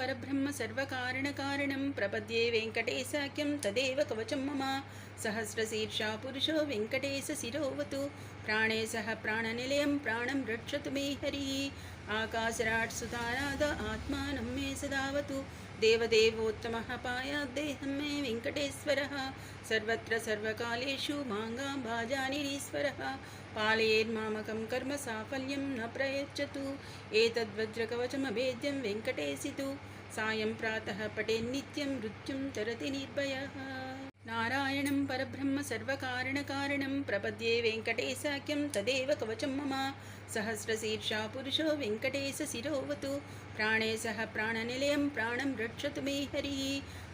పరబ్రహ్మ సర్వకారణకారణం ప్రపద్యే వెంకటేశాఖ్యం తదేవ కవచం మమ సహస్రశీర్షా పురుషో వెంకటేశ శిరోవతు ప్రాణే సహ ప్రాణనిలయం ప్రాణం రక్షతు మే హరి ఆకాశరాట్ సుతానాద ఆత్మానం మే సదావతు దేవదేవోత్తమ పాయాద్దేహం మే వెంకటేశ్వర సర్వత్ర సర్వకాలేషు మాంగాం భాజానిరీశ్వరः పాలయేర్మామకం కర్మ సాఫల్యం న ప్రయచ్చతు ఏతద్వజ్రకవచమభేద్యం వెంకటేశితు సాయం ప్రాతः పటేన్నిత్యం మృత్యుం తరతి నిర్భయ నారాయణం పరబ్రహ్మ సర్వకారణకారణం ప్రపద్యే వెంకటేశాఖ్యం తదేవ కవచం మమ. సహస్రశీర్షా పురుషో వెంకటేశ శిరోవతు. ప్రాణే సహ ప్రాణనిలయం ప్రాణం రక్షతు మే హరి.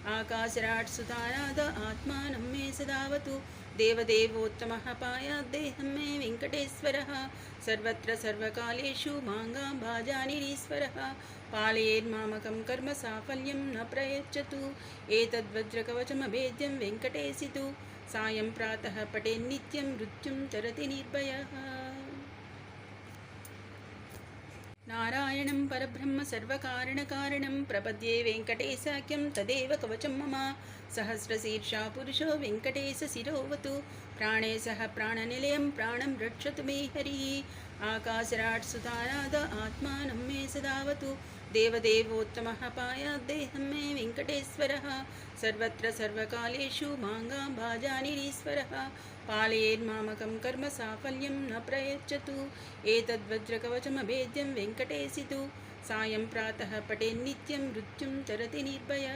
ఆకాశరాట్ సుతానాద ఆత్మానం మే సదావతు. దేవదేవోత్తమः పాయాద్దేహం మే వెంకటేశ్వరः. సర్వత్ర సర్వకాలేషు మాంగాం భాజానిరీశ్వరः పాలయేర్మామకం కర్మ సాఫల్యం న ప్రయచ్చతు. ఏతద్వజ్రకవచమభేద్యం వెంకటేశితు. సాయం ప్రాతः పటేన్నిత్యం మృత్యుం తరతి నిర్భయः నారాయణం పరబ్రహ్మ సర్వకారణకారణం ప్రపద్యే వెంకటేశాఖ్యం తదేవ కవచం మమ సహస్రశీర్షా పురుషో వెంకటేశ శిరోవతు ప్రాణే సహ ప్రాణనిలయం ప్రాణం రక్షతు మే హరి ఆకాశరాట్ సుతానాద ఆత్మానం మే సదావతు దేవదేవోత్తమः పాయాద్దేహం మే వెంకటేశ్వర సర్వత్ర సర్వకాలేషు మాంగాం భాజానిరీశ్వరः పాలయేర్మామకం కర్మ సాఫల్యం న ప్రయచ్చతు ఏతద్వజ్రకవచమభేద్యం వెంకటేశితు సాయం ప్రాతః పటే నిత్యం మృత్యుం చరతి నిర్భయ